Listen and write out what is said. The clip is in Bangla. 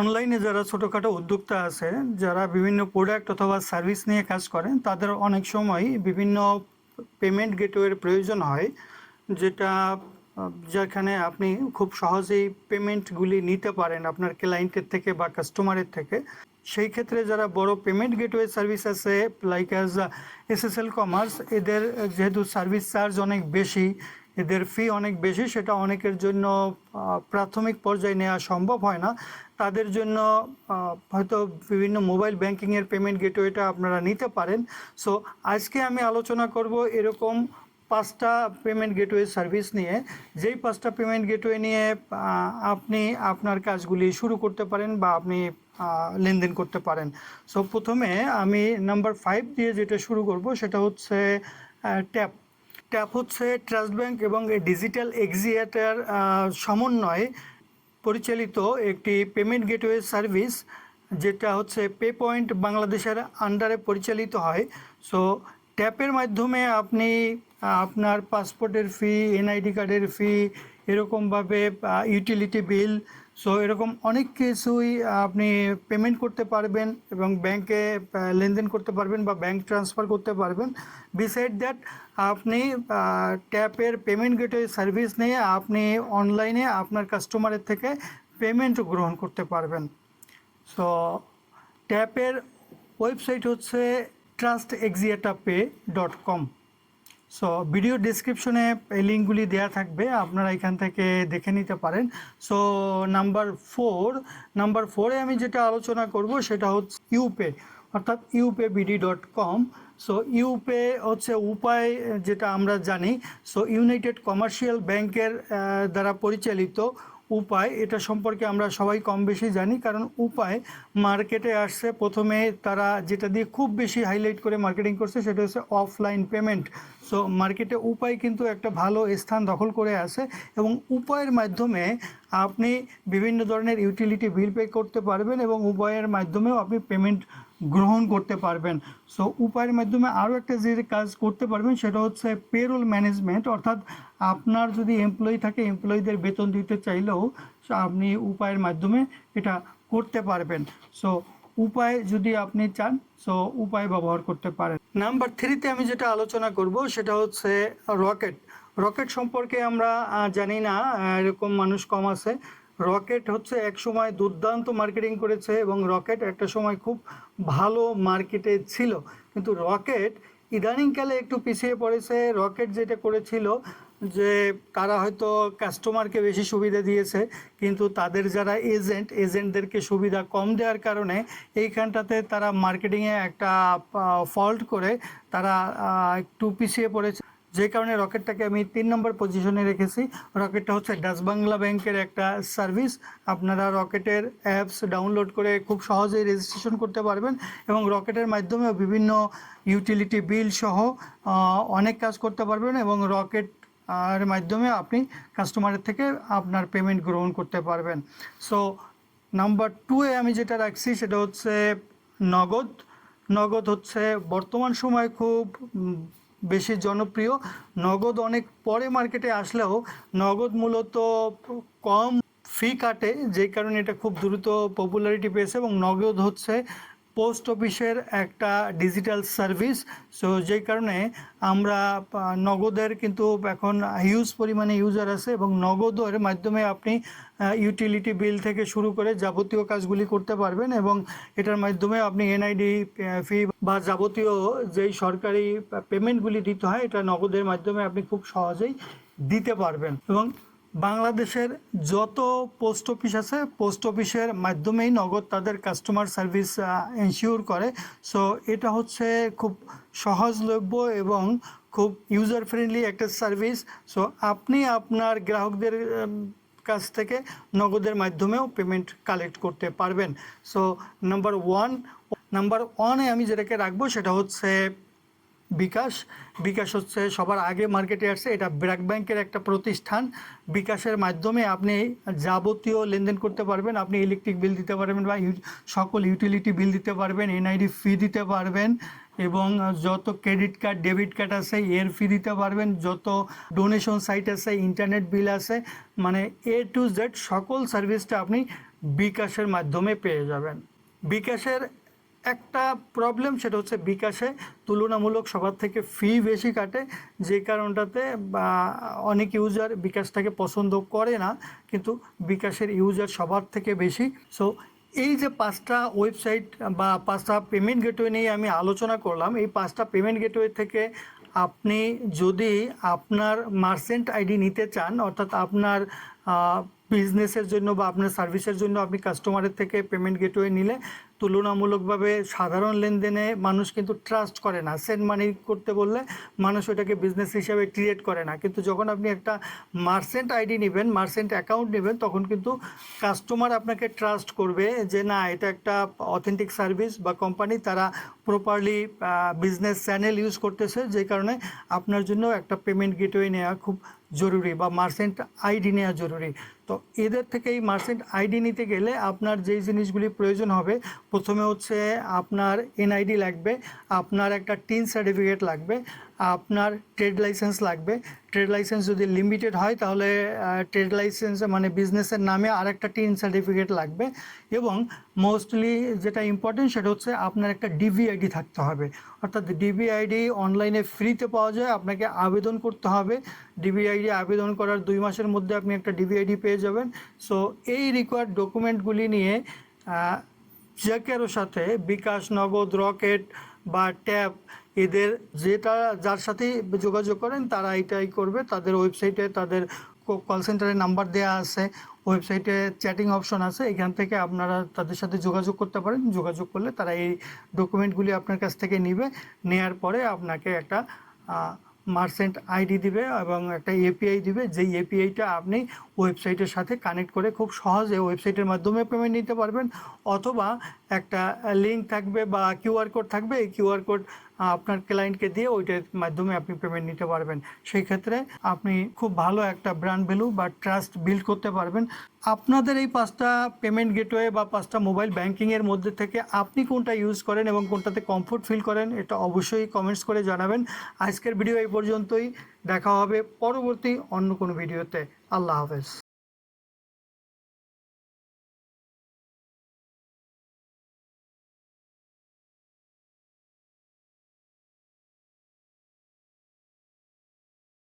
অনলাইনে যারা ছোটোখাটো উদ্যোক্তা আছে, যারা বিভিন্ন প্রোডাক্ট অথবা সার্ভিস নিয়ে কাজ করেন, তাদের অনেক সময় বিভিন্ন পেমেন্ট গেটওয়ের প্রয়োজন হয়, যেটা, যেখানে আপনি খুব সহজেই পেমেন্টগুলি নিতে পারেন আপনার ক্লায়েন্টের থেকে বা কাস্টমারের থেকে। সেই ক্ষেত্রে যারা বড় পেমেন্ট গেটওয়ে সার্ভিস আছে লাইক অ্যাজ এসএসএল কমার্স এদের যেহেতু সার্ভিস চার্জ অনেক বেশি এদের ফি অনেক বেশি, সেটা অনেকের জন্য প্রাথমিক পর্যায়ে নেওয়া সম্ভব হয় না। তাদের জন্য হয়তো বিভিন্ন মোবাইল ব্যাংকিংয়ের পেমেন্ট গেটওয়েটা আপনারা নিতে পারেন। সো আজকে আমি আলোচনা করব এরকম পাঁচটা পেমেন্ট গেটওয়ে সার্ভিস নিয়ে। যেই পাঁচটা পেমেন্ট গেটওয়ে নিয়ে আপনি আপনার কাজগুলি শুরু করতে পারেন বা আপনি লেনদেন করতে পারেন। সো প্রথমে আমি নাম্বার ফাইভ দিয়ে যেটা শুরু করব, সেটা হচ্ছে ট্যাপ ট্যাপ হচ্ছে ট্রাস্ট ব্যাংক এবং ডিজিটাল এক্সিয়েটার সমন্বয়ে পরিচালিত একটি পেমেন্ট গেটওয়ে সার্ভিস, যেটা হচ্ছে পে পয়েন্ট বাংলাদেশের আন্ডারে পরিচালিত হয়। সো ট্যাপের মাধ্যমে আপনি আপনার পাসপোর্টের ফি এনআইডি কার্ডের ফি এরকমভাবে ইউটিলিটি বিল সো এরকম অনেক কিছুই আপনি পেমেন্ট করতে পারবেন এবং ব্যাংকে লেনদেন করতে পারবেন বা ব্যাংক ট্রান্সফার করতে পারবেন। বিসাইড দ্যাট আপনি ট্যাপের পেমেন্ট গেটওয়ে সার্ভিস নিয়ে আপনি অনলাইনে আপনার কাস্টমারের থেকে পেমেন্ট গ্রহণ করতে পারবেন। সো ট্যাপের ওয়েবসাইট হচ্ছে Trust Axiata pay dot com so video ডিসক্রিপশনে এই লিঙ্কগুলি দেওয়া থাকবে, আপনারা এখান থেকে দেখে নিতে পারেন। সো নাম্বার ফোর নাম্বার ফোরে আমি যেটা আলোচনা করব সেটা হচ্ছে ইউপে অর্থাৎ Upay BD dot com so Upay হচ্ছে উপায় যেটা আমরা জানি। সো ইউনাইটেড কমার্শিয়াল ব্যাংকের দ্বারা পরিচালিত উপায়, এটা সম্পর্কে আমরা সবাই কম বেশি জানি, কারণ উপায় মার্কেটে আসছে। প্রথমে তারা যেটা দিয়ে খুব বেশি হাইলাইট করে মার্কেটিং করছে, সেটা হচ্ছে অফলাইন পেমেন্ট সো মার্কেটে উপায় কিন্তু একটা ভালো স্থান দখল করে আছে এবং উপায়ের মাধ্যমে আপনি বিভিন্ন ধরনের ইউটিলিটি বিল পে করতে পারবেন এবং উপায়ের মাধ্যমেও আপনি পেমেন্ট গ্রহণ করতে পারবেন। সো উপায়ের মাধ্যমে আরও একটা যে কাজ করতে পারবেন, সেটা হচ্ছে পেরোল ম্যানেজমেন্ট অর্থাৎ আপনার যদি এমপ্লয়ি থাকে এমপ্লয়ীদের বেতন দিতে চাইলেও আপনি উপায়ের মাধ্যমে এটা করতে পারবেন। সো উপায় যদি আপনি চান সো উপায় ব্যবহার করতে পারেন। নাম্বার থ্রিতে আমি যেটা আলোচনা করব, সেটা হচ্ছে রকেট রকেট সম্পর্কে আমরা জানি না এরকম মানুষ কম আছে। রকেট হচ্ছে এক সময় দুর্দান্ত মার্কেটিং করেছে এবং রকেট একটা সময় খুব ভালো মার্কেটে ছিল। কিন্তু রকেট ইদানিংকালে একটু পিছিয়ে পড়েছে। রকেট যেটা করেছিল যে তারা হয়তো কাস্টমারকে বেশি সুবিধা দিয়েছে, কিন্তু তাদের যারা এজেন্ট, এজেন্টদেরকে সুবিধা কম দেওয়ার কারণে এইখানটাতে তারা মার্কেটিংয়ে একটা ফল্ট করে তারা একটু পিছিয়ে পড়েছে। যে কারণে রকেটটাকে আমি তিন নম্বর পজিশনে রেখেছি। রকেটটা হচ্ছে ডাচ বাংলা ব্যাংকের একটা সার্ভিস আপনারা রকেটের অ্যাপস ডাউনলোড করে খুব সহজেই রেজিস্ট্রেশন করতে পারবেন এবং রকেটের মাধ্যমেও বিভিন্ন ইউটিলিটি বিল সহ অনেক কাজ করতে পারবেন এবং রকেট আর মাধ্যমে আপনি কাস্টমারের থেকে আপনার পেমেন্ট গ্রহণ করতে পারবেন। সো নাম্বার টুয়ে আমি যেটা রাখছি সেটা হচ্ছে নগদ। নগদ হচ্ছে বর্তমান সময় খুব বেশি জনপ্রিয়। নগদ অনেক পরে মার্কেটে আসলেও নগদ মূলত কম ফি কাটে যে কারণে এটা খুব দ্রুত পপুলারিটি পেয়েছে এবং নগদ হচ্ছে পোস্ট অফিসের একটা ডিজিটাল সার্ভিস। সো যেই কারণে আমরা নগদের কিন্তু এখন হিউজ পরিমাণে ইউজার আছে এবং নগদের মাধ্যমে আপনি ইউটিলিটি বিল থেকে শুরু করে যাবতীয় কাজগুলি করতে পারবেন এবং এটার মাধ্যমে আপনি এনআইডি ফি বা যাবতীয় যেই সরকারি পেমেন্টগুলি দিতে হয়, এটা নগদের মাধ্যমে আপনি খুব সহজেই দিতে পারবেন। এবং বাংলাদেশের যত পোস্ট অফিস আছে পোস্ট অফিসের মাধ্যমেই নগদ তাদের কাস্টমার সার্ভিস এনশিওর করে। সো এটা হচ্ছে খুব সহজলভ্য এবং খুব ইউজার ফ্রেন্ডলি একটা সার্ভিস সো আপনি আপনার গ্রাহকদের কাছ থেকে নগদের মাধ্যমেও পেমেন্ট কালেক্ট করতে পারবেন। সো নাম্বার ওয়ান নাম্বার ওয়ানে আমি যেটাকে রাখব সেটা হচ্ছে বিকাশ। বিকাশ হচ্ছে সবার আগে মার্কেটে আসছে। এটা ব্র্যাক ব্যাংকের একটা প্রতিষ্ঠান। বিকাশের মাধ্যমে আপনি যাবতীয় লেনদেন করতে পারবেন। আপনি ইলেকট্রিক বিল দিতে পারবেন বা সকল ইউটিলিটি বিল দিতে পারবেন এনআইডি ফি দিতে পারবেন এবং যত ক্রেডিট কার্ড ডেবিট কার্ড আছে এর ফি দিতে পারবেন। যত ডোনেশন সাইট আছে ইন্টারনেট বিল আছে। মানে এ টু জেড সকল সার্ভিসটা আপনি বিকাশের মাধ্যমে পেয়ে যাবেন। বিকাশের একটা প্রবলেম সেটা হচ্ছে বিকাশে। তুলনামূলক সবার থেকে ফি বেশি কাটে, যে কারণটাতে অনেক ইউজার বিকাশটাকে পছন্দ করে না, কিন্তু বিকাশের ইউজার সবার থেকে বেশি। সো এই যে পাঁচটা ওয়েবসাইট বা পাঁচটা পেমেন্ট গেটওয়ে নিয়ে আমি আলোচনা করলাম, এই পাঁচটা পেমেন্ট গেটওয়ে থেকে আপনি যদি আপনার মার্চেন্ট আইডি নিতে চান, অর্থাৎ আপনার বিজনেসের জন্য বা আপনার সার্ভিসের জন্য আপনি কাস্টমারের থেকে পেমেন্ট গেটওয়ে নিলে তুলনামূলকভাবে সাধারণ লেনদেনে মানুষ কিন্তু ট্রাস্ট করে না। সেন্ড মানি করতে বললে মানুষ ওটাকে বিজনেস হিসাবে ক্রিয়েট করে না। কিন্তু যখন আপনি একটা মার্সেন্ট আইডি নেবেন মার্সেন্ট অ্যাকাউন্ট নেবেন, তখন কিন্তু কাস্টমার আপনাকে ট্রাস্ট করবে যে না, এটা একটা অথেন্টিক সার্ভিস বা কোম্পানি তারা প্রপারলি বিজনেস চ্যানেল ইউজ করতেছে। যে কারণে আপনার জন্য একটা পেমেন্ট গেটওয়ে নেওয়া খুব জরুরি বা মার্সেন্ট আইডি নেওয়া জরুরি। তো এদের থেকে এই মার্চেন্ট আইডি নিতে গেলে আপনার যেই জিনিসগুলি প্রয়োজন হবে, প্রথমে হচ্ছে আপনার এনআইডি লাগবে, আপনার একটা টিন সার্টিফিকেট লাগবে, আপনার ট্রেড লাইসেন্স লাগবে। ট্রেড লাইসেন্স যদি লিমিটেড হয় তাহলে ট্রেড লাইসেন্স মানে বিজনেসের নামে আরেকটা টিন সার্টিফিকেট লাগবে এবং মোস্টলি যেটা ইম্পর্টেন্ট সেটা হচ্ছে আপনার একটা ডিভিআইডি থাকতে হবে। অর্থাৎ ডিভিআইডি অনলাইনে ফ্রিতে পাওয়া যায়, আপনাকে আবেদন করতে হবে। ডিভিআইডি আবেদন করার দুই মাসের মধ্যে আপনি একটা ডিভিআইডি পেয়ে যাবেন। সো এই রিকোয়ার্ড ডকুমেন্টগুলি নিয়ে যে সাথে বিকাশ, নগদ, রকেট বা ট্যাব এদের যেটা, যার সাথে যোগাযোগ করেন, তারা এটাই করবে। তাদের ওয়েবসাইটে তাদের কল সেন্টারের নাম্বার দেওয়া আছে ওয়েবসাইটে চ্যাটিং অপশন আছে। এখান থেকে আপনারা তাদের সাথে যোগাযোগ করতে পারেন। যোগাযোগ করলে তারা এই ডকুমেন্টগুলি আপনার কাছ থেকে নেবে। নেয়ার পরে আপনাকে একটা মার্চেন্ট আইডি দিবে এবং একটা এপিআই দিবে। যেই এপিআইটা আপনি ওয়েবসাইটের সাথে কানেক্ট করে খুব সহজে ওয়েবসাইটের মাধ্যমে পেমেন্ট নিতে পারবেন। অথবা একটা লিঙ্ক থাকবে বা কিউআর কোড থাকবে। এই কিউআর কোড আপনার ক্লায়েন্টকে দিয়ে ওইটার মাধ্যমে আপনি পেমেন্ট নিতে পারবেন। সেই ক্ষেত্রে আপনি খুব ভালো একটা ব্র্যান্ড ভ্যালু বা ট্রাস্ট বিল্ড করতে পারবেন। আপনাদের এই পাঁচটা পেমেন্ট গেটওয়ে বা পাঁচটা মোবাইল ব্যাংকিংয়ের মধ্যে থেকে আপনি কোনটা ইউজ করেন এবং কোনটাতে কমফোর্ট ফিল করেন, এটা অবশ্যই কমেন্টস করে জানাবেন। আজকের ভিডিও এই পর্যন্তই। দেখা হবে পরবর্তী অন্য কোনো ভিডিওতে আল্লাহ হাফেজ।